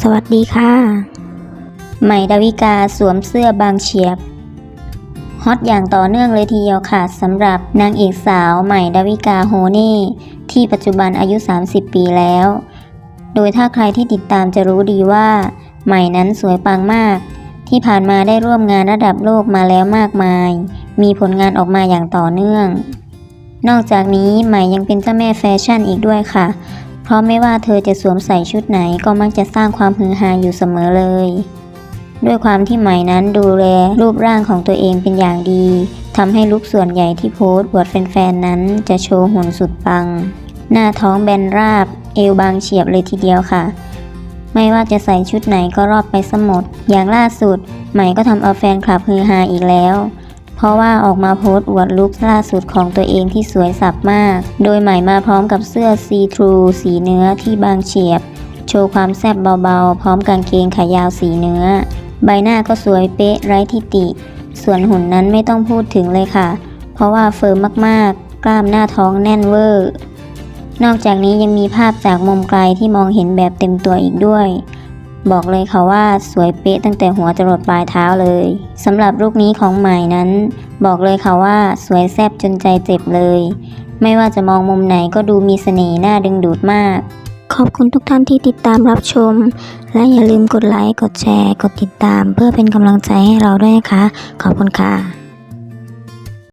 สวัสดีค่ะ ใหม่ดาวิกาสวมเสื้อบางเฉียบ ฮอตอย่างต่อเนื่องเลยทีเดียวค่ะสำหรับนางเอกสาวใหม่ดาวิกาโฮเน่ที่ปัจจุบันอายุ 30 ปีแล้ว โดยถ้าใครที่ติดตามจะรู้ดีว่า ใหม่นั้นสวยปังมาก ที่ผ่านมาได้ร่วมงานระดับโลกมาแล้วมากมาย มีผลงานออกมาอย่างต่อเนื่อง นอกจากนี้ใหม่ยังเป็นเจ้าแม่แฟชั่นอีกด้วยค่ะ เพราะไม่ว่าเธอจะสวมใส่ชุดไหนก็มักจะสร้างความฮือฮาอยู่เสมอเลย ด้วยความที่ใหม่นั้นดูแลรูปร่างของตัวเองเป็นอย่างดีทำให้ลุคส่วนใหญ่ที่โพสต์อวดแฟนๆนั้นจะโชว์หุ่นสุดปัง หน้าท้องแบนราบ เอวบางเฉียบเลยทีเดียวค่ะ ไม่ว่าจะใส่ชุดไหนก็รอบไปสมด อย่างล่าสุด ใหม่ก็ทำเอาแฟนคลับฮือฮาอีกแล้ว เพราะว่าออกมาโพสต์อวดลุคล่าสุดของตัวเองที่สวยสับมาก โดยใหม่มาพร้อมกับเสื้อซีทรูสีเนื้อที่บางเฉียบ โชว์ความแซ่บเบาๆ พร้อมกางเกงขายาวสีเนื้อ ใบหน้าก็สวยเป๊ะไร้ทิติ ส่วนหุ่นนั้นไม่ต้องพูดถึงเลยค่ะ เพราะว่าเฟิร์มมากๆ กล้ามหน้าท้องแน่นเวอร์ นอกจากนี้ยังมีภาพจากมุมไกลที่มองเห็นแบบเต็มตัวอีกด้วย บอกเลยค่ะว่าสวยเป๊ะตั้งแต่หัวจรดปลายเท้าเลยสำหรับลูกนี้ของใหม่นั้น บอกเลยค่ะว่าสวยแซ่บจนใจเจ็บเลย ไม่ว่าจะมองมุมไหนก็ดูมีเสน่ห์น่าดึงดูดมาก ขอบคุณทุกท่านที่ติดตามรับชม และอย่าลืมกดไลค์กดแชร์ กดติดตาม เพื่อเป็นกำลังใจให้เราด้วยนะคะ ขอบคุณค่ะ